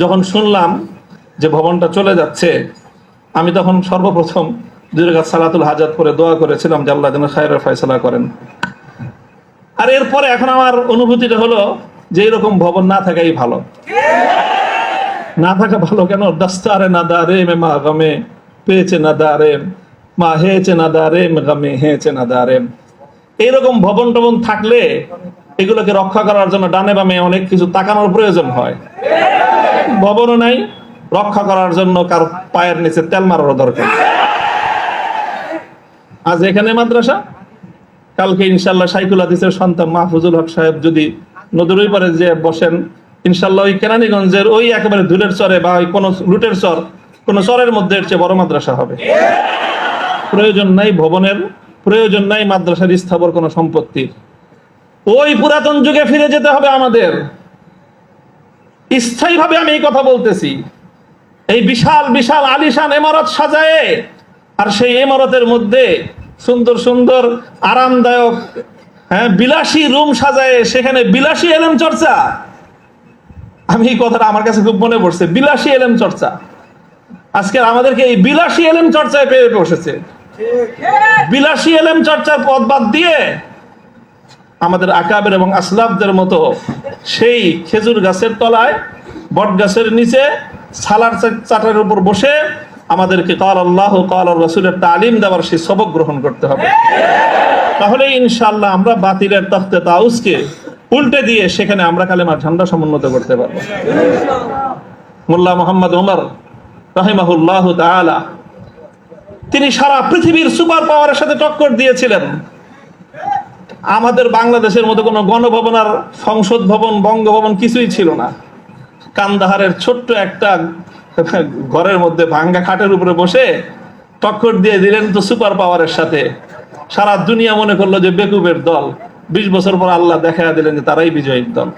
যখন শুনলাম যে ভবনটা চলে যাচ্ছে, আমি তখন সর্বপ্রথম রাকাত সালাতুল হাজাত করে দোয়া করেছিলাম যে আল্লাহ যেন খায়রের ফয়সালা করেন। আর এরপরে এখন আমার অনুভূতিটা হলো যে এরকম ভবন না থাকাই ভালো। না থাকা ভালো কেন? দস্তারে না দারে মে মা গমে, পেয়েছে না দারে মা হেয়েছে না দারে মে গমে, হেয়েছে না দারে এইরকম ভবন টবন থাকলে এগুলোকে রক্ষা করার জন্য ডানে বামে অনেক কিছু তাকানোর প্রয়োজন হয়। ভবনও নাই, রক্ষা করার জন্য কার পায়ের নিচে তেল মারারও দরকার। আজ এখানে মাদ্রাসা? কালকে ইনশাল্লাহ সাইকুল হাদিসের সন্তান মাহফুজুল হক সাহেব যদি নদীর ওই পারে যে বসেন, ইনশাল্লাহ ওই কেরানীগঞ্জের ওই একেবারে ধুলের চরে বা ওই কোনো লুটের চর, কোনো চরের মধ্যে এর চেয়ে বড় মাদ্রাসা হবে। প্রয়োজন নাই ভবনের, প্রয়োজন নাই মাদ্রাসার স্থাবর কোনো সম্পত্তির। ওই পুরাতন যুগে ফিরে যেতে হবে আমাদের। স্থায়ীভাবে আমি এই কথা বলতেছি। এই বিশাল বিশাল আলিশান এমারত সাজায়ে আর সেই এমারতের মধ্যে সুন্দর সুন্দর আরামদায়ক হ্যাঁ বিলাসী রুম সাজায়ে সেখানে বিলাসী এলেম চর্চা। আমি এই কথাটা আমার কাছে খুব মনে পড়ছে বিলাসী এলেম চর্চা। আজকে আমাদেরকে এই বিলাসী এলেম চর্চায় পেয়ে বসেছে। বিলাসী এলেম চর্চার পথ বাদ দিয়ে আমাদের আকাবের এবং আসলাফদের মতো সেই খেজুর গাছের তলায়, বট গাছের নিচে, সালার চাটার উপর বসে আমাদেরকে কাল আল্লাহ, কাল রসুলের তালিম দেওয়ার সেই সবক গ্রহণ করতে হবে। তাহলে ইনশাল্লাহ আমরা বাতিলের তখতে তাউসকে উল্টে দিয়ে সেখানে আমরা কালেমার ঝান্ডা সমুন্নত করতে পারব। মোল্লা মোহাম্মদ ওমর রাহিমাহুল্লাহ তিনি সারা পৃথিবীর সুপার পাওয়ারের সাথে টক্কর দিয়েছিলেন। আমাদের বাংলাদেশের মতো কোনো গণভবন আর সংসদ ভবন, বঙ্গভবন কিছুই ছিল না। কান্দাহারের ছোট্ট একটা ঘরের মধ্যে ভাঙ্গা খাটের উপরে বসে টক্কর দিয়ে দিলেন তো সুপার পাওয়ারের সাথে। সারা দুনিয়া মনে করল যে বেকুবের দল। বিশ বছর পর আল্লাহ দেখা দিলেন যে তারাই বিজয়ীর দল।